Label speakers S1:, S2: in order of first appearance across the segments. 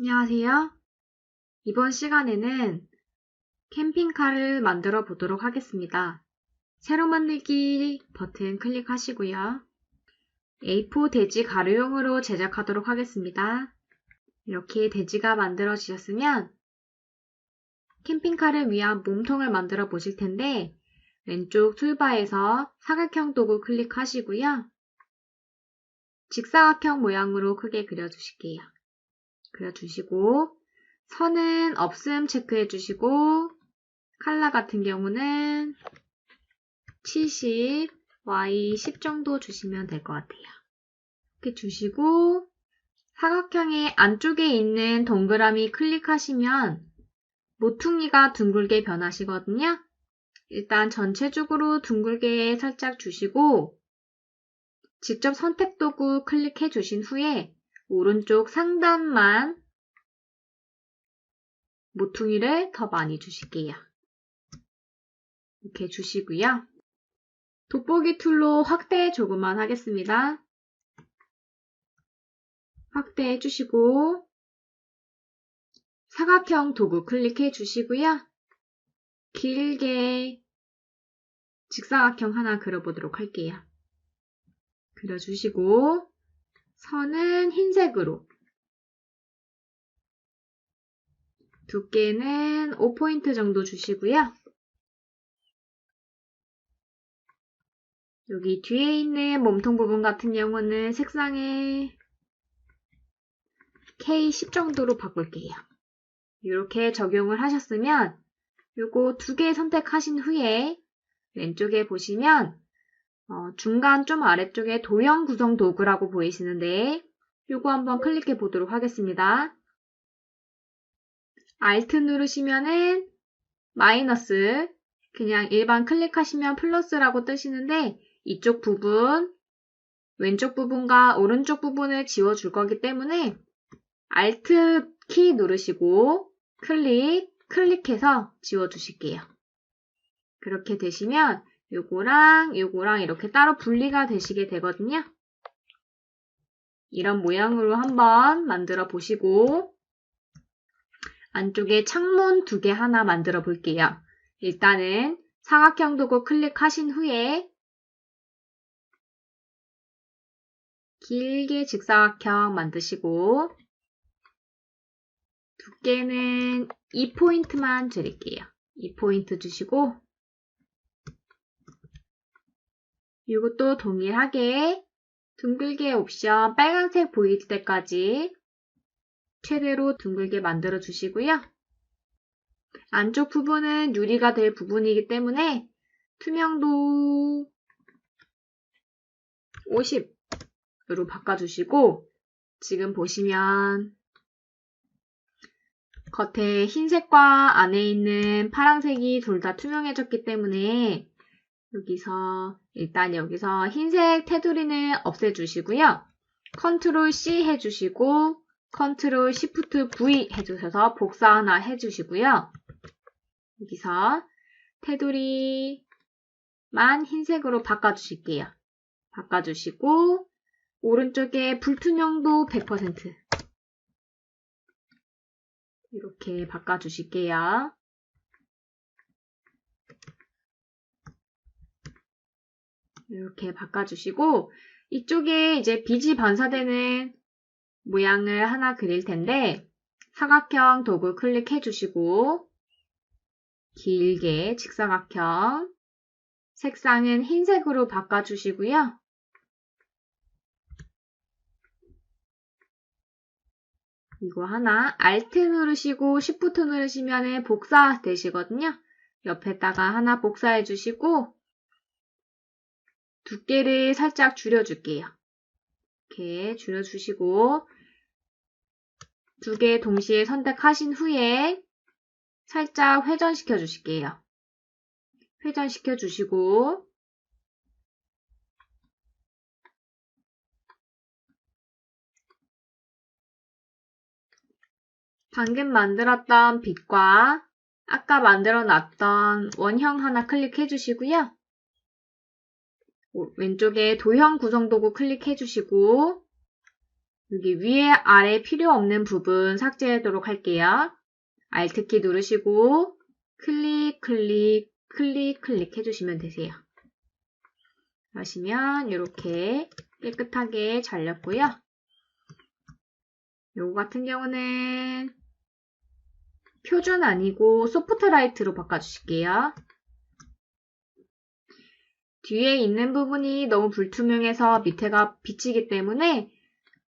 S1: 안녕하세요. 이번 시간에는 캠핑카를 만들어 보도록 하겠습니다. 새로 만들기 버튼 클릭하시고요. A4 돼지 가루용으로 제작하도록 하겠습니다. 이렇게 돼지가 만들어지셨으면 캠핑카를 위한 몸통을 만들어 보실 텐데 왼쪽 툴바에서 사각형 도구 클릭하시고요. 직사각형 모양으로 크게 그려주실게요. 그려주시고 선은 없음 체크해 주시고 칼라 같은 경우는 70, Y 10 정도 주시면 될 것 같아요. 이렇게 주시고 사각형의 안쪽에 있는 동그라미 클릭하시면 모퉁이가 둥글게 변하시거든요. 일단 전체적으로 둥글게 살짝 주시고 직접 선택 도구 클릭해 주신 후에 오른쪽 상단만 모퉁이를 더 많이 주실게요. 이렇게 주시고요. 돋보기 툴로 확대 조금만 하겠습니다. 확대해 주시고 사각형 도구 클릭해 주시고요. 길게 직사각형 하나 그려보도록 할게요. 그려주시고 선은 흰색으로 두께는 5포인트 정도 주시고요. 여기 뒤에 있는 몸통 부분 같은 경우는 색상을 K10 정도로 바꿀게요. 이렇게 적용을 하셨으면 요거 두 개 선택하신 후에 왼쪽에 보시면 어, 중간 좀 아래쪽에 도형 구성 도구라고 보이시는데 요거 한번 클릭해 보도록 하겠습니다. Alt 누르시면은 마이너스 그냥 일반 클릭하시면 플러스라고 뜨시는데 이쪽 부분 왼쪽 부분과 오른쪽 부분을 지워줄 거기 때문에 Alt 키 누르시고 클릭 클릭해서 지워주실게요. 그렇게 되시면 요거랑 요거랑 이렇게 따로 분리가 되시게 되거든요. 이런 모양으로 한번 만들어 보시고 안쪽에 창문 두 개 하나 만들어 볼게요. 일단은 사각형 도구 클릭하신 후에 길게 직사각형 만드시고 두께는 2포인트만 드릴게요. 2포인트 주시고 이것도 동일하게 둥글게 옵션 빨간색 보일 때까지 최대로 둥글게 만들어 주시고요. 안쪽 부분은 유리가 될 부분이기 때문에 투명도 50으로 바꿔주시고 지금 보시면 겉에 흰색과 안에 있는 파란색이 둘 다 투명해졌기 때문에 여기서 일단 여기서 흰색 테두리는 없애주시고요. 컨트롤 C 해주시고 컨트롤 시프트 V 해주셔서 복사 하나 해주시고요. 여기서 테두리만 흰색으로 바꿔주실게요. 바꿔주시고 오른쪽에 불투명도 100% 이렇게 바꿔주실게요. 이렇게 바꿔주시고 이쪽에 이제 빛이 반사되는 모양을 하나 그릴 텐데 사각형 도구 클릭해 주시고 길게 직사각형 색상은 흰색으로 바꿔주시고요. 이거 하나 Alt 누르시고 Shift 누르시면 복사 되시거든요. 옆에다가 하나 복사해 주시고 두께를 살짝 줄여줄게요. 이렇게 줄여주시고 두 개 동시에 선택하신 후에 살짝 회전시켜 주실게요. 회전시켜 주시고 방금 만들었던 빛과 아까 만들어 놨던 원형 하나 클릭해 주시고요. 왼쪽에 도형 구성 도구 클릭해 주시고 여기 위에 아래 필요 없는 부분 삭제하도록 할게요. Alt키 누르시고 클릭, 클릭, 클릭, 클릭 해주시면 되세요. 하시면 이렇게 깨끗하게 잘렸고요. 요거 같은 경우는 표준 아니고 소프트 라이트로 바꿔주실게요. 뒤에 있는 부분이 너무 불투명해서 밑에가 비치기 때문에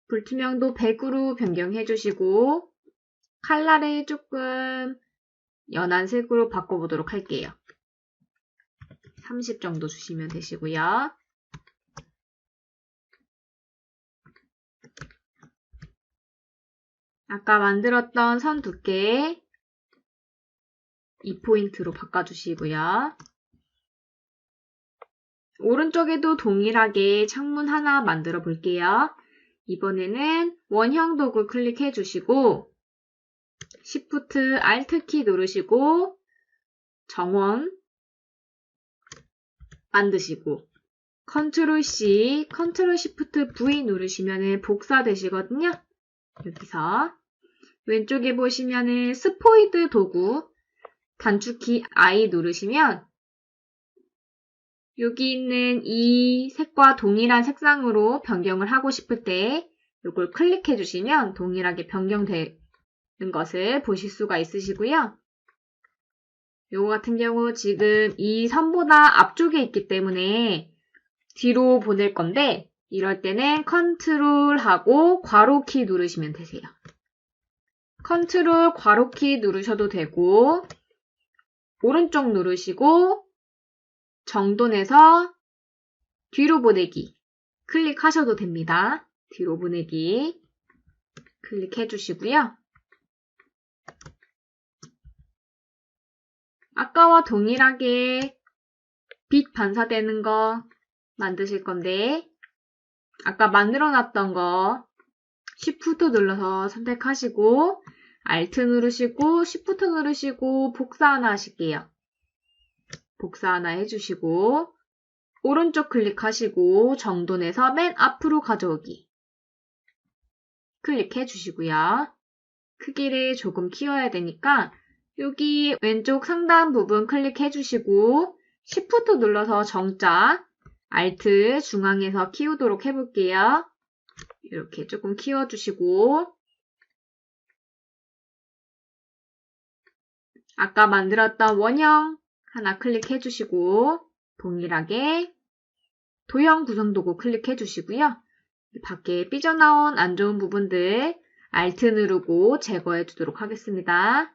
S1: 불투명도 100으로 변경해 주시고 칼라를 조금 연한 색으로 바꿔보도록 할게요. 30 정도 주시면 되시고요. 아까 만들었던 선 두께 2포인트로 바꿔주시고요. 오른쪽에도 동일하게 창문 하나 만들어 볼게요. 이번에는 원형 도구 클릭해 주시고 Shift Alt 키 누르시고 정원 만드시고 Ctrl C, Ctrl Shift V 누르시면 복사되시거든요. 여기서 왼쪽에 보시면은 스포이드 도구 단축키 I 누르시면 여기 있는 이 색과 동일한 색상으로 변경을 하고 싶을 때 이걸 클릭해 주시면 동일하게 변경되는 것을 보실 수가 있으시고요. 요거 같은 경우 지금 이 선보다 앞쪽에 있기 때문에 뒤로 보낼 건데 이럴 때는 컨트롤하고 괄호키 누르시면 되세요. 컨트롤 괄호키 누르셔도 되고 오른쪽 누르시고 정돈해서 뒤로 보내기 클릭하셔도 됩니다. 뒤로 보내기 클릭해 주시고요. 아까와 동일하게 빛 반사되는 거 만드실 건데 아까 만들어 놨던 거 Shift 눌러서 선택하시고 Alt 누르시고 Shift 누르시고 복사 하나 하실게요. 복사 하나 해주시고 오른쪽 클릭하시고 정돈해서 맨 앞으로 가져오기 클릭해 주시고요. 크기를 조금 키워야 되니까 여기 왼쪽 상단 부분 클릭해 주시고 Shift 눌러서 정자 Alt 중앙에서 키우도록 해볼게요. 이렇게 조금 키워주시고 아까 만들었던 원형 하나 클릭해 주시고 동일하게 도형 구성 도구 클릭해 주시고요. 밖에 삐져나온 안 좋은 부분들 Alt 누르고 제거해 주도록 하겠습니다.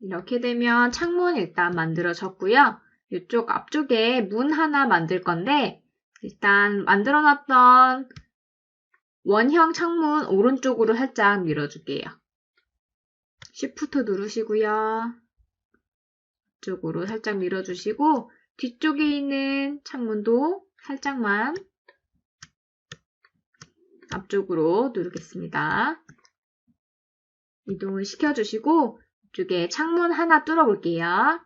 S1: 이렇게 되면 창문 일단 만들어졌고요. 이쪽 앞쪽에 문 하나 만들 건데 일단 만들어놨던 원형 창문 오른쪽으로 살짝 밀어줄게요. Shift 누르시고요. 쪽으로 살짝 밀어주시고 뒤쪽에 있는 창문도 살짝만 앞쪽으로 누르겠습니다. 이동을 시켜주시고 이쪽에 창문 하나 뚫어볼게요.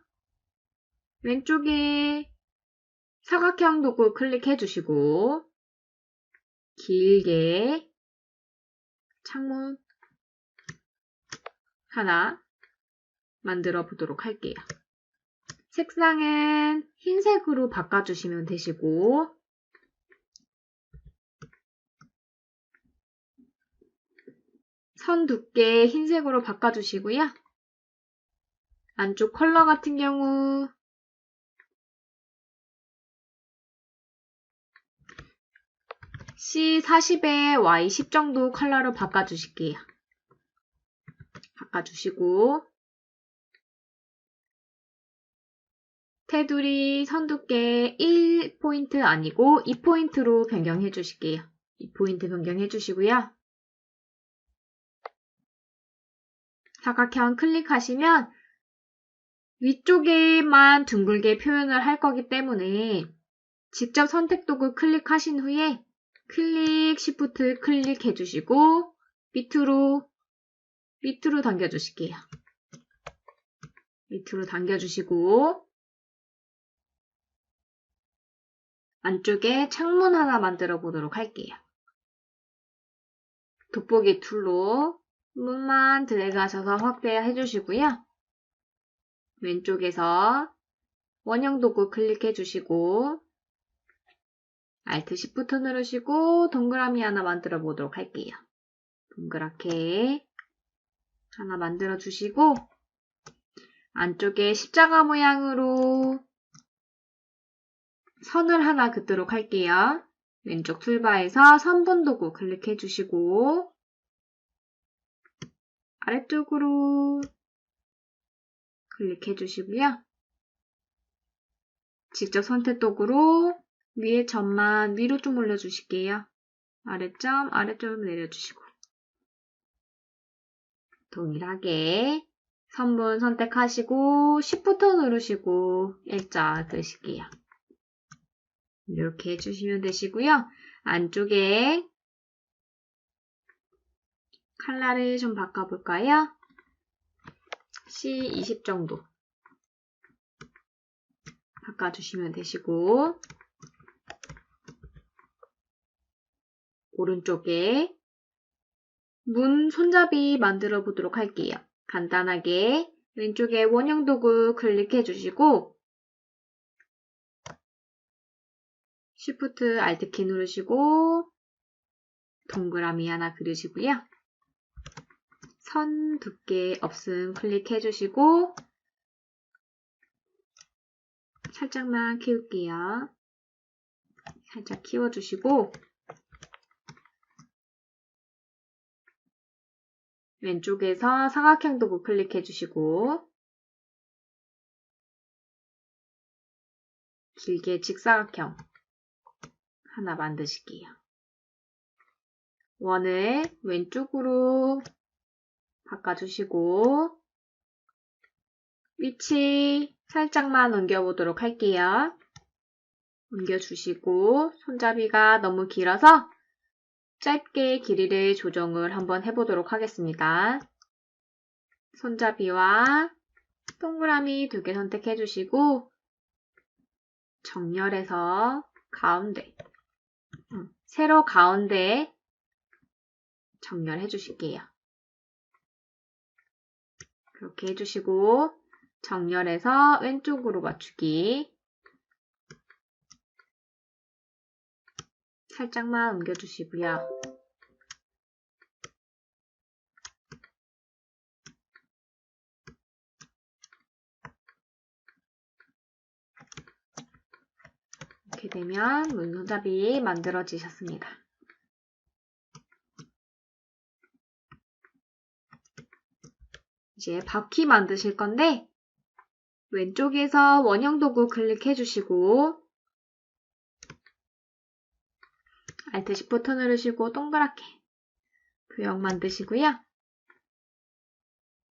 S1: 왼쪽에 사각형 도구 클릭해 주시고 길게 창문 하나 만들어 보도록 할게요. 색상은 흰색으로 바꿔주시면 되시고 선 두께 흰색으로 바꿔주시고요. 안쪽 컬러 같은 경우 C40에 Y10 정도 컬러로 바꿔주실게요. 바꿔주시고 테두리 선두께 1포인트 아니고 2포인트로 변경해 주실게요. 2포인트 변경해 주시고요. 사각형 클릭하시면 위쪽에만 둥글게 표현을 할 거기 때문에 직접 선택 도구 클릭하신 후에 클릭, 시프트 클릭해 주시고 밑으로 밑으로 당겨 주실게요. 밑으로 당겨 주시고 안쪽에 창문 하나 만들어 보도록 할게요. 돋보기 툴로 문만 드래그하셔서 확대해 주시고요. 왼쪽에서 원형 도구 클릭해 주시고 Alt Shift 누르시고 동그라미 하나 만들어 보도록 할게요. 동그랗게 하나 만들어 주시고 안쪽에 십자가 모양으로 선을 하나 긋도록 할게요. 왼쪽 툴바에서 선분 도구 클릭해 주시고 아래쪽으로 클릭해 주시고요. 직접 선택 도구로 위에 점만 위로 좀 올려주실게요. 아래점, 아래점 내려주시고 동일하게 선분 선택하시고 Shift 누르시고 일자 드실게요. 이렇게 해주시면 되시고요. 안쪽에 컬러를 좀 바꿔볼까요? C20 정도 바꿔주시면 되시고 오른쪽에 문 손잡이 만들어 보도록 할게요. 간단하게 왼쪽에 원형 도구 클릭해 주시고 Shift Alt 키 누르시고 동그라미 하나 그리시고요. 선 두께 없음 클릭해 주시고 살짝만 키울게요. 살짝 키워주시고 왼쪽에서 삼각형 도구 클릭해 주시고 길게 직사각형 하나 만드실게요. 원을 왼쪽으로 바꿔주시고 위치 살짝만 옮겨보도록 할게요. 옮겨주시고 손잡이가 너무 길어서 짧게 길이를 조정을 한번 해보도록 하겠습니다. 손잡이와 동그라미 두 개 선택해 주시고 정렬해서 가운데 음, 세로 가운데 정렬해 주실게요. 그렇게 해주시고 정렬해서 왼쪽으로 맞추기 살짝만 옮겨주시고요. 이렇게 되면 문손잡이 만들어지셨습니다. 이제 바퀴 만드실 건데 왼쪽에서 원형 도구 클릭해 주시고 Alt Shift 누르시고 동그랗게 구형 만드시고요.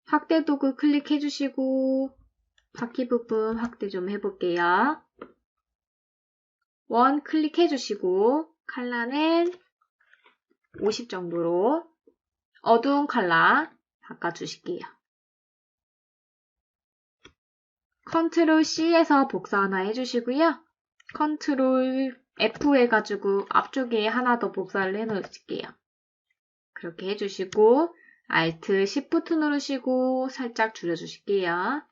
S1: 확대 도구 클릭해 주시고 바퀴 부분 확대 좀 해볼게요. 원 클릭해 주시고 컬러는 50 정도로 어두운 컬러 바꿔주실게요. 컨트롤 C에서 복사 하나 해주시고요. 컨트롤 F 해가지고 앞쪽에 하나 더 복사를 해놓을게요. 그렇게 해주시고 Alt Shift 누르시고 살짝 줄여주실게요.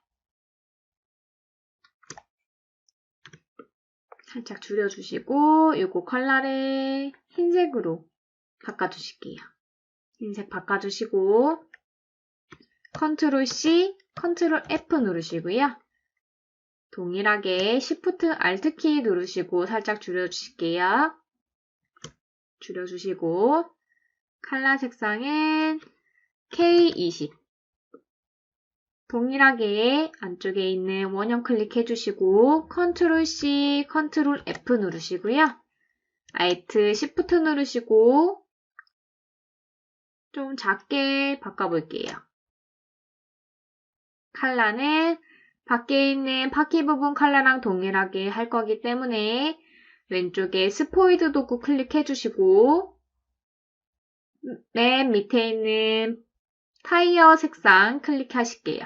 S1: 살짝 줄여주시고 이거 컬러를 흰색으로 바꿔주실게요. 흰색 바꿔주시고 컨트롤 C, 컨트롤 F 누르시고요. 동일하게 Shift Alt 키 누르시고 살짝 줄여주실게요. 줄여주시고 컬러 색상은 K20 동일하게 안쪽에 있는 원형 클릭해 주시고 컨트롤 C, 컨트롤 F 누르시고요. Alt Shift 누르시고 좀 작게 바꿔볼게요. 컬러는 밖에 있는 바퀴 부분 컬러랑 동일하게 할 거기 때문에 왼쪽에 스포이드 도구 클릭해 주시고 맨 밑에 있는 타이어 색상 클릭하실게요.